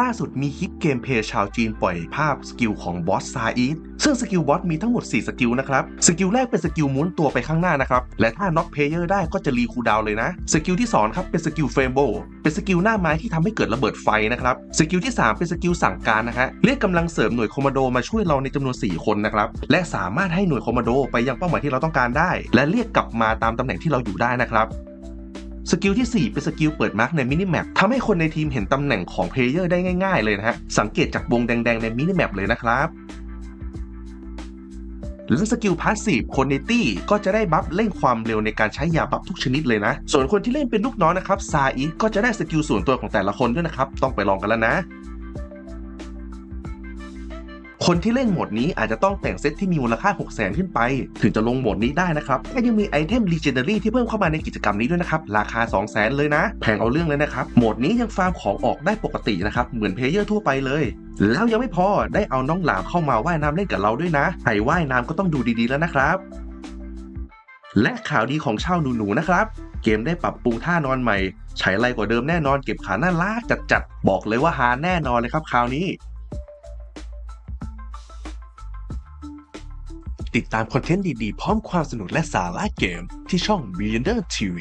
ล่าสุดมีคลิปเกมเพลย์ชาวจีนปล่อยภาพสกิลของบอสซาอีทซึ่งสกิลบอสมีทั้งหมด 4 สกิลนะครับ สกิลแรกเป็นสกิลม้วนตัวไปข้างหน้านะครับ และถ้าน็อกเพลเยอร์ได้ก็จะรีคูดาวเลยนะ สกิลที่ 2 ครับ เป็นสกิลเฟรมโบเป็นสกิลหน้าไม้ที่ทำให้เกิดระเบิดไฟนะครับ สกิลที่ 3 เป็นสกิลสั่งการนะฮะ เรียกกำลังเสริมหน่วยคอมมานโดมาช่วยเราในจำนวน 4 คนนะครับ และสามารถให้หน่วยคอมมานโดไปยังเป้าหมายที่เราต้องการได้ และเรียกกลับมาตามตำแหน่งที่เราอยู่ได้นะครับ สกิลที่ 4 เป็นสกิลเปิดมาร์กในมินิแมปทำให้คนในทีมเห็นตำแหน่งของเพลเยอร์ได้ง่ายๆเลยนะฮะ สังเกตจากวงแดงๆในมินิแมปเลยนะครับและสกิลพาสซีฟคนในตี้ก็จะได้บัฟเร่งความเร็วในการใช้ยาบัฟทุกชนิดเลยนะ ส่วนคนที่เล่นเป็นลูกน้องนะครับซาอิก็จะได้สกิลส่วนตัวของแต่ละคนด้วยนะครับ ต้องไปลองกันแล้วนะ คนที่เล่นโหมดนี้อาจจะต้องแต่งเซตที่มีมูลค่า 6 0 0 0 0 0 ขึ้นไป ถึงจะลงโหมดนี้ได้นะครับและยังมีไอเทม Legendary ที่เพิ่มเข้ามาในกิจกรรมนี้ด้วยนะครับ ราคา 2 0 0 0 0 0 เลยนะ แพงเอาเรื่องเลยนะครับ โหมดนี้ยังฟาร์มของออกได้ปกตินะครับ เหมือนเพลเยอร์ทั่วไปเลย แล้วยังไม่พอได้เอาน้องหลามเข้ามาว่ายน้ำเล่นกับเราด้วยนะใครว่ายน้ำก็ต้องดูดีๆแล้วนะครับและข่าวดีของชาวหนูๆนะครับ เกมได้ปรับปรุงท่านอนใหม่ ใช้ไรกว่าเดิมแน่นอนเก็บขาหน้าลากจัดๆ บอกเลยว่าฮาแน่นอนเลยครับคราวนี้ ติดตามคอนเทนต์ดีๆ พร้อมความสนุกและสาระเกมที่ช่อง b i l l i o n e r TV